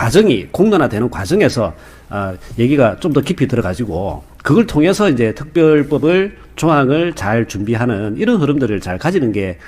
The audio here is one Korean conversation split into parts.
과정이 공론화되는 과정에서 어, 얘기가 좀 더 깊이 들어가지고 그걸 통해서 이제 특별법을 조항을 잘 준비하는 이런 흐름들을 잘 가지는 게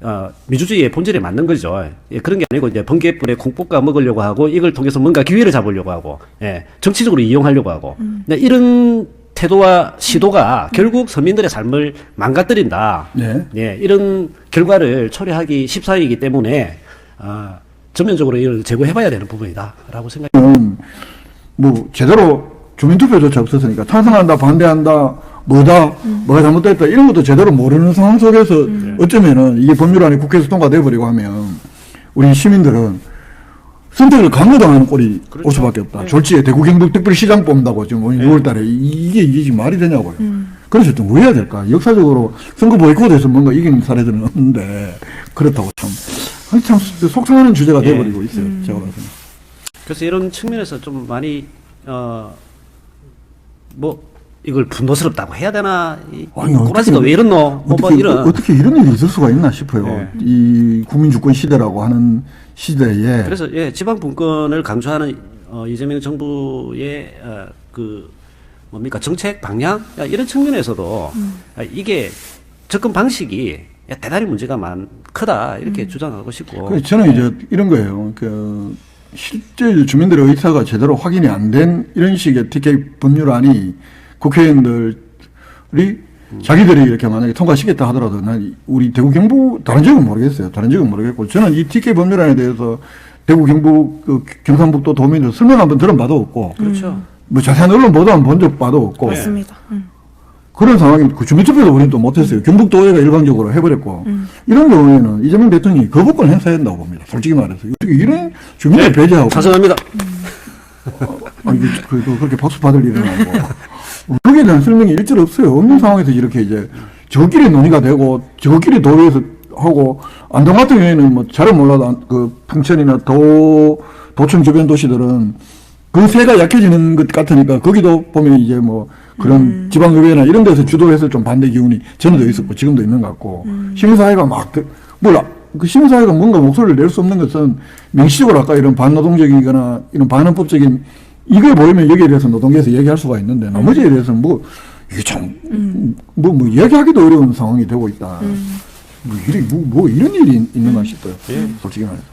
어, 민주주의의 본질에 맞는 거죠. 예, 그런 게 아니고 이제 번개불에 콩볶아 먹으려고 하고 이걸 통해서 뭔가 기회를 잡으려고 하고 예, 정치적으로 이용하려고 하고 네, 이런 태도와 시도가 결국 서민들의 삶을 망가뜨린다. 네. 예, 이런 결과를 초래하기 십사이기 때문에 아, 전면적으로 이걸 제고해봐야 되는 부분이다라고 생각. 음, 뭐 제대로 주민투표조차 없었으니까 찬성한다 반대한다 뭐다 뭐가 잘못됐다 이런 것도 제대로 모르는 상황 속에서 어쩌면은 이게 법률안이 국회에서 통과돼 버리고 하면 우리 시민들은 선택을 강요당하는 꼴이 올 수밖에 없다. 졸지에 대구 경북 특별시장 뽑는다고 지금 6월달에 이게 이게 지금 말이 되냐고요. 그래서 좀왜 해야 될까? 역사적으로 선거 보이콧에서 뭔가 이긴 사례들은 없는데 그렇다고 참, 아니, 참 속상하는 주제가 예. 돼버리고 있어요. 제가 봐서는. 그래서 이런 측면에서 좀 많이 어, 뭐 이걸 분노스럽다고 해야 되나? 아니, 꼬라지가 왜 이렇노? 뭐, 뭐 어떻게, 이런. 어떻게 이런 일이 있을 수가 있나 싶어요. 네. 이 국민주권 시대라고 하는 시대에. 그래서 예, 지방 분권을 강조하는 어, 이재명 정부의 어, 그 뭡니까 정책 방향 야, 이런 측면에서도 아, 이게 접근 방식이 야, 대단히 문제가 많 크다 이렇게 주장하고 싶고. 그래서 저는 이제 이런 거예요. 그, 실제 주민들의 의사가 제대로 확인이 안 된 이런 식의 TK 법률안이 국회의원들이 자기들이 이렇게 만약에 통과시켰다 하더라도 난 우리 대구 경북 다른 지역은 모르겠어요. 다른 지역은 모르겠고 저는 이 TK 법률안에 대해서 대구 경북 그 경상북도 도민들 설명 한번 들은 바도 없고 그렇죠. 뭐 자세한 언론 보도한 본적 바도 없고 맞습니다. 음. 그런 상황이 그 주민투표도 우리는 또 못했어요. 경북도의회가 일방적으로 해버렸고 이런 경우에는 이재명 대통령이 거부권 행사해야 된다고 봅니다. 솔직히 말해서 어떻게 이런 주민을 배제하고 찬성합니다. 아니, 그, 그, 그, 그렇게 박수 받을 일은 아니고 거기에 대한 설명이 일절 없어요. 없는 상황에서 이렇게 이제 저끼리 논의가 되고 저끼리 도의에서 하고 안동 같은 경우에는 뭐 잘은 몰라도 안- 그 풍천이나 도 도청 주변 도시들은 그 세가 약해지는 것 같으니까 거기도 보면 이제 뭐 그런 지방의회나 이런 데서 주도해서 좀 반대 기운이 전에도 있었고 지금도 있는 것 같고 시민사회가 막 그- 몰라. 그 시민사회가 뭔가 목소리를 낼 수 없는 것은 명시적으로 아까 이런 반노동적이거나 이런 반헌법적인 이걸 보이면 여기에 대해서 노동계에서 얘기할 수가 있는데 나머지에 대해서는 뭐 이게 참뭐 뭐 얘기하기도 어려운 상황이 되고 있다. 뭐, 이래, 뭐, 뭐 이런 일이 있- 있는가 싶어요. 솔직히 말해서.